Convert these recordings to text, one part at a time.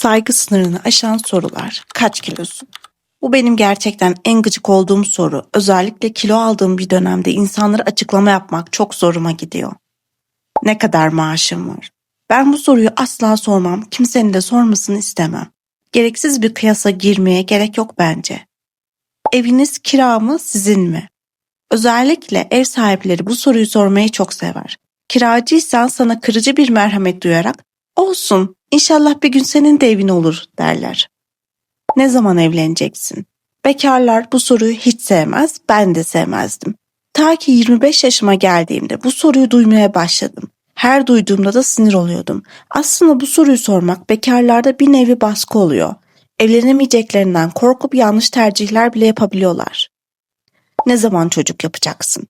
Saygı sınırını aşan sorular. Kaç kilosun? Bu benim gerçekten en gıcık olduğum soru. Özellikle kilo aldığım bir dönemde insanlara açıklama yapmak çok zoruma gidiyor. Ne kadar maaşım var? Ben bu soruyu asla sormam, kimsenin de sormasını istemem. Gereksiz bir kıyasa girmeye gerek yok bence. Eviniz kira mı, sizin mi? Özellikle ev sahipleri bu soruyu sormayı çok sever. Kiracıysan sana kırıcı bir merhamet duyarak olsun inşallah bir gün senin de evin olur derler. Ne zaman evleneceksin? Bekarlar bu soruyu hiç sevmez, ben de sevmezdim. Ta ki 25 yaşıma geldiğimde bu soruyu duymaya başladım. Her duyduğumda da sinir oluyordum. Aslında bu soruyu sormak bekarlarda bir nevi baskı oluyor. Evlenemeyeceklerinden korkup yanlış tercihler bile yapabiliyorlar. Ne zaman çocuk yapacaksın?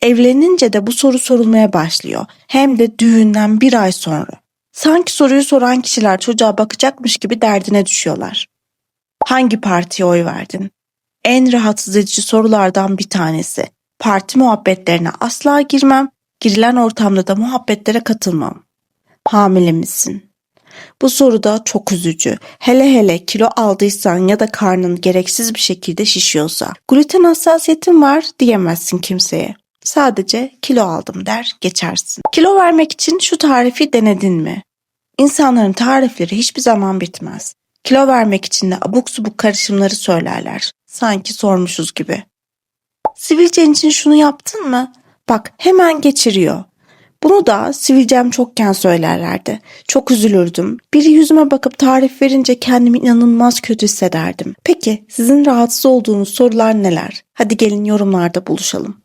Evlenince de bu soru sorulmaya başlıyor. Hem de düğünden bir ay sonra. Sanki soruyu soran kişiler çocuğa bakacakmış gibi derdine düşüyorlar. Hangi partiye oy verdin? En rahatsız edici sorulardan bir tanesi. Parti muhabbetlerine asla girmem, girilen ortamda da muhabbetlere katılmam. Hamile misin? Bu soru da çok üzücü. Hele hele kilo aldıysan ya da karnın gereksiz bir şekilde şişiyorsa. Gluten hassasiyetin var diyemezsin kimseye. Sadece kilo aldım der geçersin. Kilo vermek için şu tarifi denedin mi? İnsanların tarifleri hiçbir zaman bitmez. Kilo vermek için de abuk subuk karışımları söylerler. Sanki sormuşuz gibi. Sivilcen için şunu yaptın mı? Bak hemen geçiriyor. Bunu da sivilcem çokken söylerlerdi. Çok üzülürdüm. Biri yüzüme bakıp tarif verince kendimi inanılmaz kötü hissederdim. Peki sizin rahatsız olduğunuz sorular neler? Hadi gelin yorumlarda buluşalım.